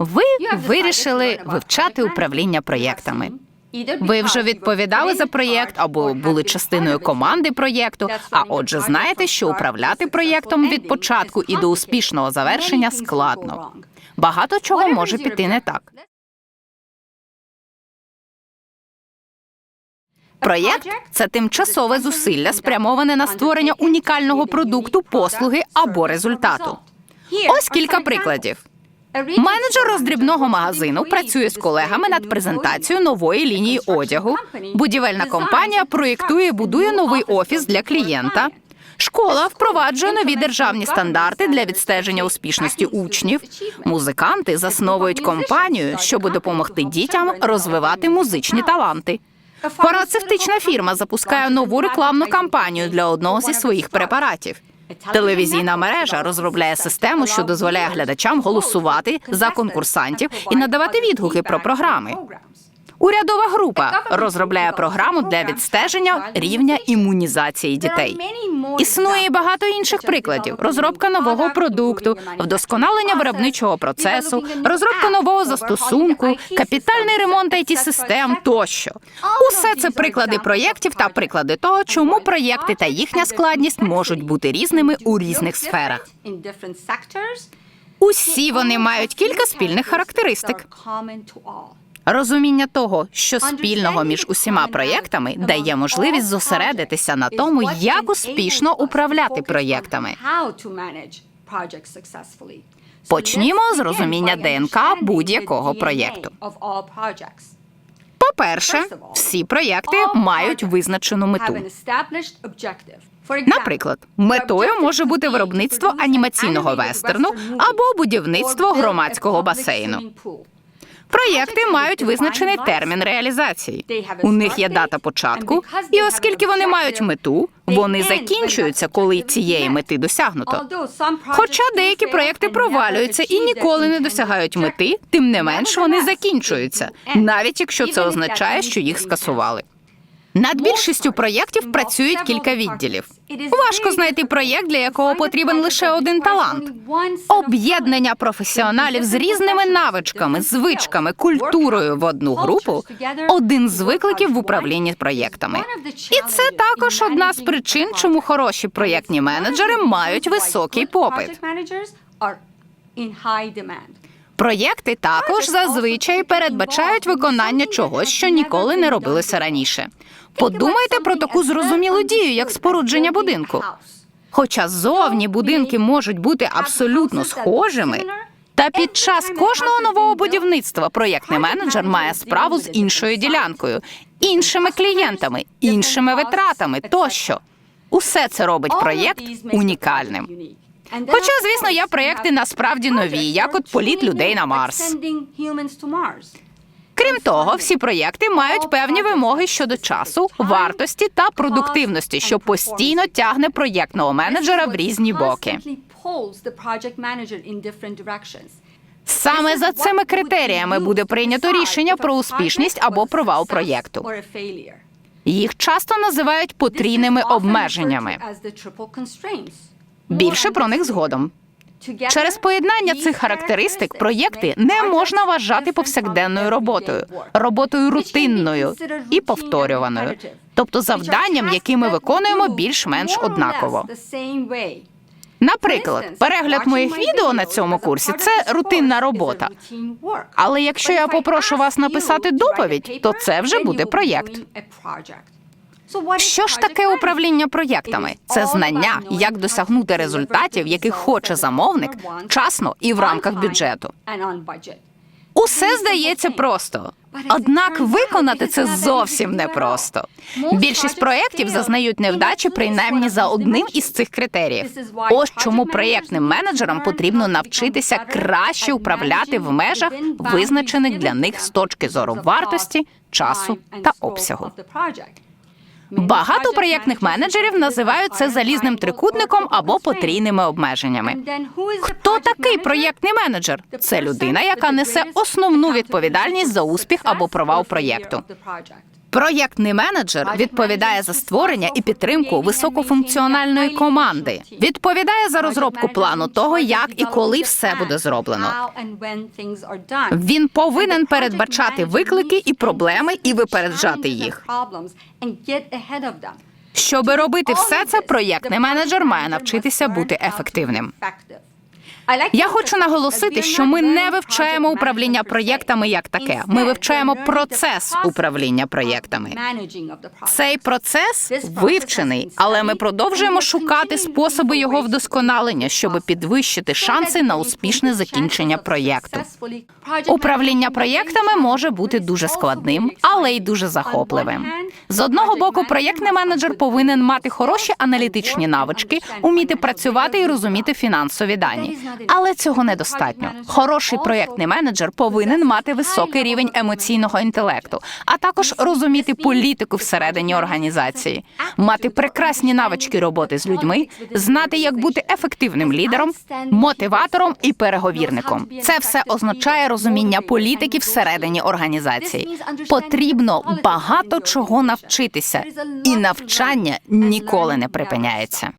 Ви вирішили вивчати управління проєктами. Ви вже відповідали за проєкт або були частиною команди проєкту. А отже, знаєте, що управляти проєктом від початку і до успішного завершення складно. Багато чого може піти не так. Проєкт це тимчасове зусилля, спрямоване на створення унікального продукту, послуги або результату. Ось кілька прикладів. Менеджер роздрібного магазину працює з колегами над презентацією нової лінії одягу. Будівельна компанія проєктує, будує новий офіс для клієнта. Школа впроваджує нові державні стандарти для відстеження успішності учнів. Музиканти засновують компанію, щоб допомогти дітям розвивати музичні таланти. Фармацевтична фірма запускає нову рекламну кампанію для одного зі своїх препаратів. Телевізійна мережа розробляє систему, що дозволяє глядачам голосувати за конкурсантів і надавати відгуки про програми. Урядова група розробляє програму для відстеження рівня імунізації дітей. Існує багато інших прикладів: розробка нового продукту, вдосконалення виробничого процесу, розробка нового застосунку, капітальний ремонт it систем тощо. Усе це приклади проєктів та приклади того, чому проєкти та їхня складність можуть бути різними у різних сферах. Усі вони мають кілька спільних характеристик. Розуміння того, що спільного між усіма проєктами дає можливість зосередитися на тому, як успішно управляти проєктами. Почнімо з розуміння ДНК будь-якого проєкту. По-перше, всі проєкти мають визначену мету. Наприклад, метою може бути виробництво анімаційного вестерну або будівництво громадського басейну. Проєкти мають визначений термін реалізації. У них є дата початку, і оскільки вони мають мету, вони закінчуються, коли цієї мети досягнуто. Хоча деякі проєкти провалюються і ніколи не досягають мети, тим не менш вони закінчуються, навіть якщо це означає, що їх скасували. Над більшістю проєктів працюють кілька відділів. Важко знайти проєкт, для якого потрібен лише один талант. Об'єднання професіоналів з різними навичками, звичками, культурою в одну групу один з викликів в управлінні проєктами. І це також одна з причин, чому хороші проєктні менеджери мають високий попит. Проєкти також зазвичай передбачають виконання чогось, що ніколи не робилося раніше. Подумайте про таку зрозумілу дію, як спорудження будинку. Хоча зовні будинки можуть бути абсолютно схожими, та під час кожного нового будівництва проєктний менеджер має справу з іншою ділянкою, іншими клієнтами, іншими витратами тощо. Усе це робить проєкт унікальним. Хоча, звісно, є проєкти насправді нові, як от політ людей на Марс. Крім того, всі проєкти мають певні вимоги щодо часу, вартості та продуктивності, що постійно тягне проєктного менеджера в різні боки. Саме за цими критеріями буде прийнято рішення про успішність або провал проєкту. Їх часто називають потрійними обмеженнями. Більше про них згодом. Через поєднання цих характеристик проєкти не можна вважати повсякденною роботою, роботою рутинною і повторюваною, тобто завданням, які ми виконуємо більш-менш однаково. Наприклад, перегляд моїх відео на цьому курсі це рутинна робота. Але якщо я попрошу вас написати доповідь, то це вже буде проєкт. Що ж таке управління проєктами? Це знання, як досягнути результатів, яких хоче замовник, вчасно і в рамках бюджету. Усе здається просто. Однак виконати це зовсім непросто. Більшість проєктів зазнають невдачі принаймні за одним із цих критеріїв. Ось чому проєктним менеджерам потрібно навчитися краще управляти в межах, визначених для них з точки зору вартості, часу та обсягу. Багато проєктних менеджерів називають це залізним трикутником або потрійними обмеженнями. Хто такий проєктний менеджер? Це людина, яка несе основну відповідальність за успіх або провал проєкту. Проєктний менеджер відповідає за створення і підтримку високофункціональної команди. Відповідає за розробку плану того, як і коли все буде зроблено. Він повинен передбачати виклики і проблеми і випереджати їх. Щоби робити все це, проєктний менеджер має навчитися бути ефективним. Я хочу наголосити, що ми не вивчаємо управління проєктами як таке. Ми вивчаємо процес управління проєктами. Цей процес вивчений, але ми продовжуємо шукати способи його вдосконалення, щоб підвищити шанси на успішне закінчення проєкту. Управління проєктами може бути дуже складним, але й дуже захопливим. З одного боку, проєктний менеджер повинен мати хороші аналітичні навички, уміти працювати і розуміти фінансові дані. Але цього недостатньо. Хороший проєктний менеджер повинен мати високий рівень емоційного інтелекту, а також розуміти політику всередині організації, мати прекрасні навички роботи з людьми, знати, як бути ефективним лідером, мотиватором і переговірником. Це все означає розуміння політики всередині організації. Потрібно багато чого навчитися, і навчання ніколи не припиняється.